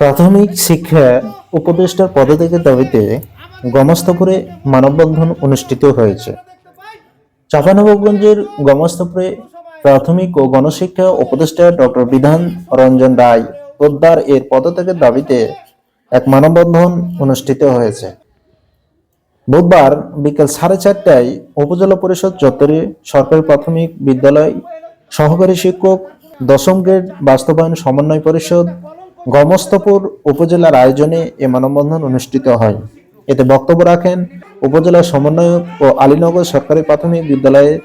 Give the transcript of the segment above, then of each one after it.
প্রাথমিক শিক্ষা উপদেষ্টার পদত্যাগের দাবিতে গমস্তপুরে মানববন্ধন অনুষ্ঠিত হয়েছে। চাঁপানবাবগঞ্জের গমস্তপুরে প্রাথমিক ও গণশিক্ষা উপদেষ্টা ডক্টর বিধান রঞ্জন রায় পোদ্দার এর পদত্যাগের দাবিতে এক মানববন্ধন অনুষ্ঠিত হয়েছে। বুধবার বিকেল সাড়ে চারটায় উপজেলা পরিষদ চত্বরে সরকারি প্রাথমিক বিদ্যালয় সহকারী শিক্ষক দশম গ্রেড বাস্তবায়ন সমন্বয় পরিষদ গমস্তপুর উপজেলার আয়োজনে এ মানববন্ধন অনুষ্ঠিত হয়। এতে বক্তব্য রাখেন উপজেলা সমন্বয়ক ও আলীনগর সরকারি প্রাথমিক বিদ্যালয়ের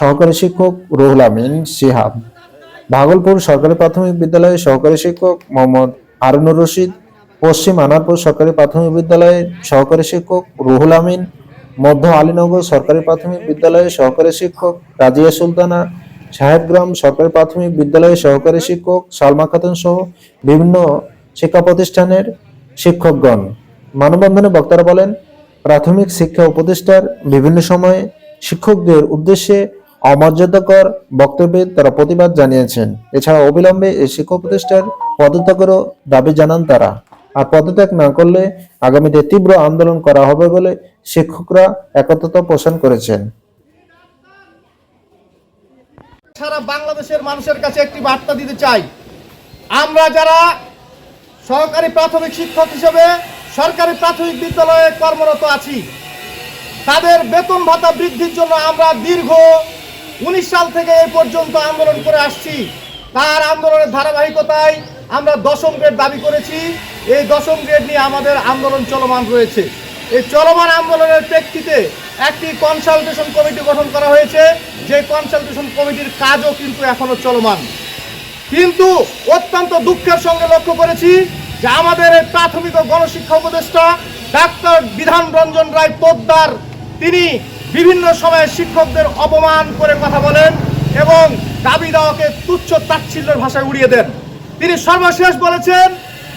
সহকারী শিক্ষক রুহুল আমিন সিহাব ভাগলপুর সরকারি প্রাথমিক বিদ্যালয়ের সহকারী শিক্ষক মোহাম্মদ হারুনুর রশিদ, পশ্চিম আনারপুর সরকারি প্রাথমিক বিদ্যালয়ের সহকারী শিক্ষক রুহুল আমিন, মধ্য আলীনগর সরকারি প্রাথমিক বিদ্যালয়ের সহকারী শিক্ষক রাজিয়া সুলতানা সাহেবগ্রাম সরকারি প্রাথমিক বিদ্যালয়ের সহকারী শিক্ষক সালমা খাতুন সহ বিভিন্ন শিক্ষা প্রতিষ্ঠানের শিক্ষকগণ। মানববন্ধনে বক্তারা বলেন, প্রাথমিক শিক্ষা উপদেষ্টার বিভিন্ন সময়ে শিক্ষকদের উদ্দেশ্যে অমর্যাদাকর বক্তব্যে তারা প্রতিবাদ জানিয়েছেন। এছাড়া অবিলম্বে এই শিক্ষক প্রতিষ্ঠার পদত্যাগেরও দাবি জানান তারা। আর পদত্যাগ না করলে আগামীতে তীব্র আন্দোলন করা হবে বলে শিক্ষকরা একত্রতা পোষণ করেছেন। সারা বাংলাদেশের মানুষের কাছে একটি বার্তা দিতে চাই। আমরা যারা সহকারী প্রাথমিক শিক্ষক হিসেবে সরকারি প্রাথমিক বিদ্যালয়ে কর্মরত আছি, তাদের বেতন ভাতা বৃদ্ধির জন্য আমরা দীর্ঘ উনিশ সাল থেকে এই পর্যন্ত আন্দোলন করে আসছি। তার আন্দোলনের ধারাবাহিকতায় আমরা দশম গ্রেড দাবি করেছি। এই দশম গ্রেড নিয়ে আমাদের আন্দোলন চলমান রয়েছে। এই চলমান আন্দোলনের প্রেক্ষিতে একটি কনসালটেশন কমিটি গঠন করা হয়েছে। যে কনসালটেশন কমিটির কাজও কিন্তু এখনও চলমান। কিন্তু অত্যন্ত দুঃখের সঙ্গে লক্ষ্য করেছি যে আমাদের এই প্রাথমিক গণশিক্ষা উপদেষ্টা ডাক্তার বিধান রঞ্জন রায় পোদ্দার, তিনি বিভিন্ন সময়ে শিক্ষকদের অপমান করে কথা বলেন এবং দাবি দেওয়াকে তুচ্ছ তাচ্ছিল্যের ভাষায় উড়িয়ে দেন। তিনি সর্বশেষ বলেছেন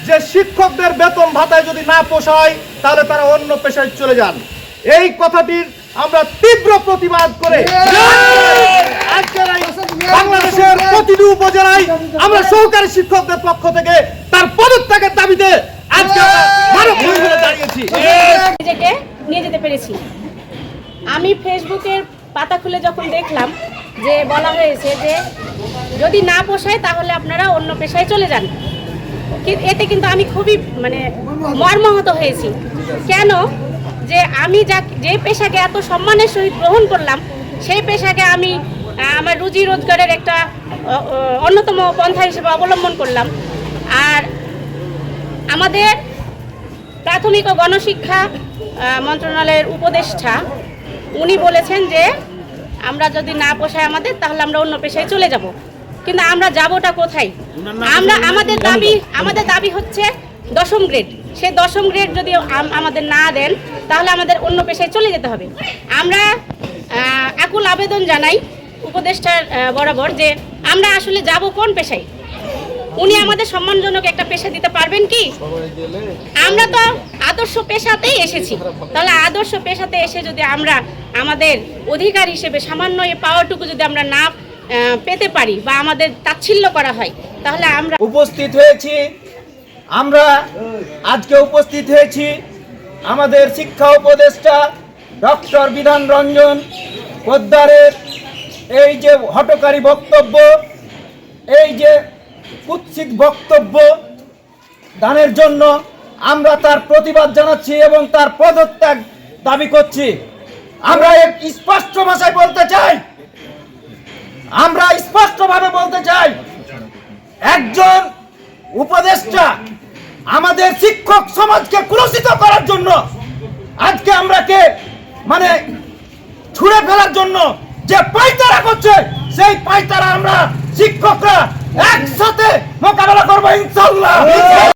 যে শিক্ষকদের বেতন ভাতায় যদি না পোষায়, তাহলে তারা অন্য পেশায় চলে যান। এই কথাটির আমরা তীব্র প্রতিবাদ করে বাংলাদেশের প্রতিটি উপজেলায় আমরা সহকারী শিক্ষকদের পক্ষ থেকে তার পদত্যাগের দাবিতে আজকে দাঁড়িয়েছি। নিজেকে নিয়ে যেতে পেরেছি। আমি ফেসবুকের পাতা খুলে যখন দেখলাম যে বলা হয়েছে যে যদি না পোষায় তাহলে আপনারা অন্য পেশায় চলে যান। এতে কিন্তু আমি খুবই মানে মর্মাহত হয়েছি। কেন? যে আমি যা যে পেশাকে এত সম্মানের সহিত গ্রহণ করলাম সেই পেশাকে আমি আমার রুজি রোজগারের একটা অন্যতম পন্থা হিসেবে অবলম্বন করলাম। আর আমাদের প্রাথমিক ও গণশিক্ষা মন্ত্রণালয়ের উপদেষ্টা উনি বলেছেন যে আমরা যদি না পোষায় আমাদের তাহলে আমরা অন্য পেশায় চলে যাব। কিন্তু আমরা যাবোটা কোথায়? আমরা আমাদের দাবি আমাদের দাবি হচ্ছে দশম গ্রেড সে দশম গ্রেড যদি আমাদের না দেন, তাহলে আমাদের অন্য পেশায় চলে যেতে হবে। আমরা আকুল আবেদন জানাই উপদেষ্টার বরাবর যে আমরা আসলে যাব কোন পেশায়? উনি আমাদের সম্মানজনক একটা পেশা দিতে পারবেন কি? আমরা তো আদর্শ পেশাতেই এসেছি। তাহলে আদর্শ পেশাতে এসে যদি আমরা আমাদের অধিকার হিসেবে সামান্য এই পাওয়ারটুকু যদি আমরা না পেতে পারি বা আমাদের তাচ্ছিল্য করা হয়, তাহলে আমরা উপস্থিত হয়েছি। আমরা আজকে উপস্থিত হয়েছি আমাদের শিক্ষা উপদেষ্টা ডক্টর বিধান রঞ্জন পোদ্দারের এই যে হটকারী বক্তব্য, এই যে কুৎসিত বক্তব্য দানের জন্য আমরা তার প্রতিবাদ জানাচ্ছি এবং তার পদত্যাগ দাবি করছি। আমরা এক স্পষ্ট ভাষায় বলতে চাই। আমরা স্পষ্টভাবে বলতে চাই, একজন উপদেষ্টা, আমাদের শিক্ষক সমাজকে কুলসিত করার জন্য আজকে আমরাকে মানে ছুঁড়ে ফেলার জন্য যে পাইতারা করছে, সেই পাইতারা আমরা শিক্ষকরা একসাথে মোকাবেলা করব, ইনশাল্লাহ।